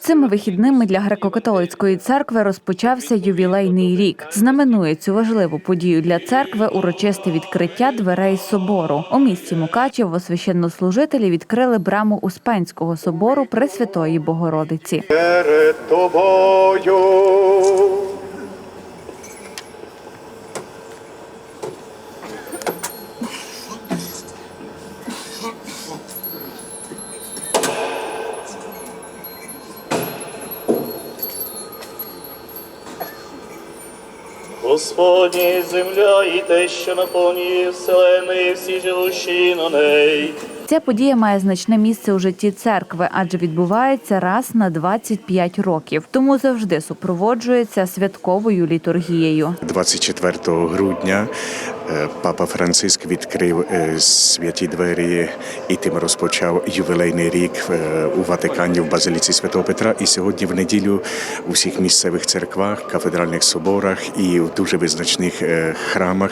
Цими вихідними для греко-католицької церкви розпочався ювілейний рік. Знаменує цю важливу подію для церкви урочисте відкриття дверей собору. У місті Мукачево священнослужителі відкрили браму Успенського собору Пресвятої Богородиці. перед тобою. Господні земля і те, що наповнює вселеної всі живущі на неї. Ця подія має значне місце у житті церкви, адже відбувається раз на 25 років, тому завжди супроводжується святковою літургією. 24 грудня папа Франциск відкрив е, святі двері і тим розпочав ювілейний рік е, у Ватикані в Базиліці Святого Петра. І сьогодні в неділю у всіх місцевих церквах, кафедральних соборах і в дуже визначних е, храмах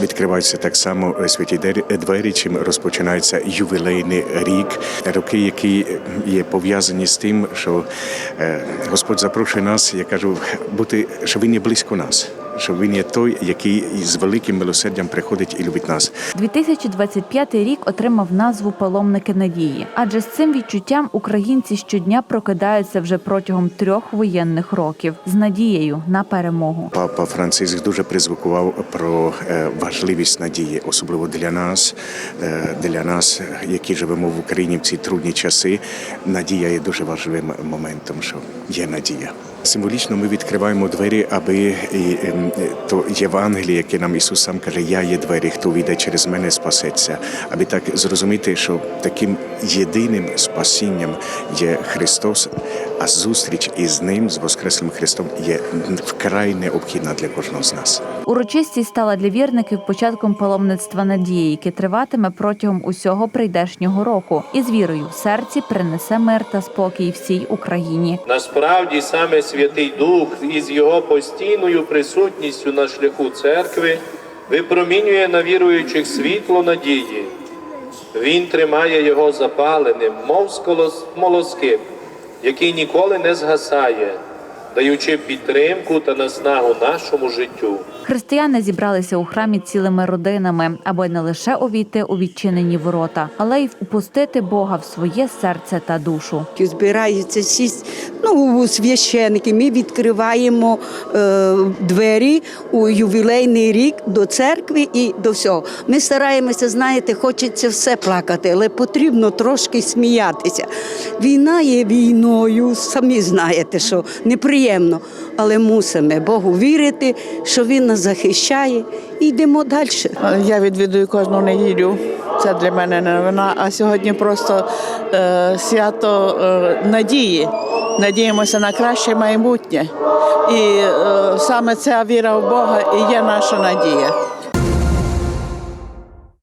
відкриваються так само е, святі двері, чим розпочинається ювілейний рік. Роки, які є пов'язані з тим, що е, Господь запрошує нас, я кажу, бути, що він є близько нас, що він є той, який з великим милосердям приходить і любить нас. 2025 рік отримав назву Паломники надії, адже з цим відчуттям українці щодня прокидаються вже протягом трьох воєнних років з надією на перемогу. Папа Франциск дуже призвукував про е, важливість надії, особливо для нас, е, для нас, які живемо в Україні в ці трудні часи. Надія є дуже важливим моментом, що є надія. Символічно ми відкриваємо двері, аби і, ем, е, то Євангеліє, яке нам Ісус сам каже, я є двері, хто війде через мене, спасеться. Аби так зрозуміти, що таким єдиним спасінням є Христос, а зустріч із ним, з Воскреслим Христом, є вкрай необхідна для кожного з нас. Урочистість стала для вірників початком паломництва надії, яке триватиме протягом усього прийдешнього року, і з вірою в серці принесе мир та спокій всій Україні. Насправді саме Святий Дух із його постійною присутністю на шляху церкви випромінює на віруючих світло надії. Він тримає його запаленим, мов сколос- молоскип, який ніколи не згасає, даючи підтримку та наснагу нашому життю. Християни зібралися у храмі цілими родинами, аби не лише увійти у відчинені ворота, але й впустити Бога в своє серце та душу. Збираються шість ну, священики. Ми відкриваємо е, двері у ювілейний рік до церкви і до всього. Ми стараємося, знаєте, хочеться все плакати, але потрібно трошки сміятися. Війна є війною, самі знаєте, що неприємно, але мусимо Богу вірити, що Він нас захищає і йдемо далі. Я відвідую кожну неділю. Це для мене не новина. А сьогодні просто е, свято е, надії. Надіємося на краще майбутнє. І е, саме ця віра в Бога і є наша надія.